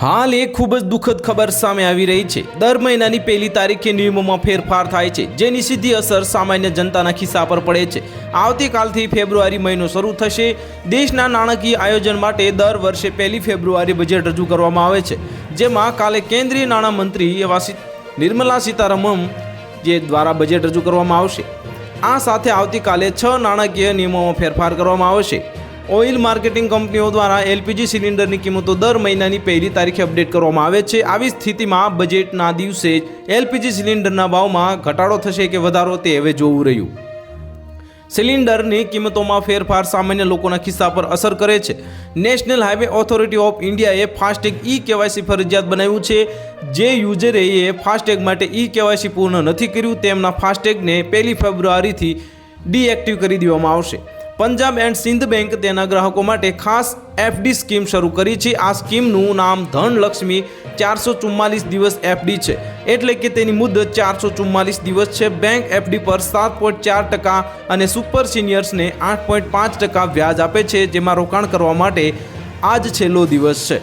હાલ એક ખૂબ જ દુઃખદ ખબર સામે આવી રહી છે. દર મહિનાની પહેલી તારીખે નિયમોમાં ફેરફાર થાય છે, જેની સીધી અસર સામાન્ય જનતાના ખિસ્સા પર પડે છે. આવતીકાલથી ફેબ્રુઆરી મહિનો શરૂ થશે. દેશના નાણાકીય આયોજન માટે દર વર્ષે પહેલી ફેબ્રુઆરી બજેટ રજૂ કરવામાં આવે છે, જેમાં કાલે કેન્દ્રીય નાણામંત્રી એવા નિર્મલા સીતારમણ જે દ્વારા બજેટ રજૂ કરવામાં આવશે. આ સાથે આવતીકાલે છ નાણાકીય નિયમોમાં ફેરફાર કરવામાં આવશે. ઓઇલ માર્કેટિંગ કંપનીઓ દ્વારા એલપીજી સિલિન્ડરની કિંમતો દર મહિનાની પહેલી તારીખે અપડેટ કરવામાં આવે છે. આવી સ્થિતિમાં બજેટના દિવસે જ એલપીજી સિલિન્ડરના ભાવમાં ઘટાડો થશે કે વધારો તે હવે જોવું રહ્યું. સિલિન્ડરની કિંમતોમાં ફેરફાર સામાન્ય લોકોના ખિસ્સા પર અસર કરે છે. નેશનલ હાઈવે ઓથોરિટી ઓફ ઇન્ડિયાએ ફાસ્ટેગ ઈ કેવાયસી ફરજિયાત બનાવ્યું છે. જે યુઝરે ફાસ્ટેગ માટે ઈ કેવાયસી પૂર્ણ નથી કર્યું, તેમના ફાસ્ટેગને પહેલી ફેબ્રુઆરીથી ડીએક્ટિવ કરી દેવામાં આવશે. પંજાબ એન્ડ સિંધ બેંક તેના ગ્રાહકો માટે ખાસ એફડી સ્કીમ શરૂ કરી છે. આ સ્કીમનું નામ ધનલક્ષ્મી ચારસો ચુમ્માલીસ દિવસ એફડી છે. એટલે કે તેની મુદત ચારસો ચુમ્માલીસ દિવસ છે. બેંક એફડી પર સાત પોઈન્ટ ચાર ટકા અને સુપર સિનિયર્સને આઠ પોઈન્ટ પાંચ ટકા વ્યાજ આપે છે, જેમાં રોકાણ કરવા માટે આજ છેલ્લો દિવસ છે.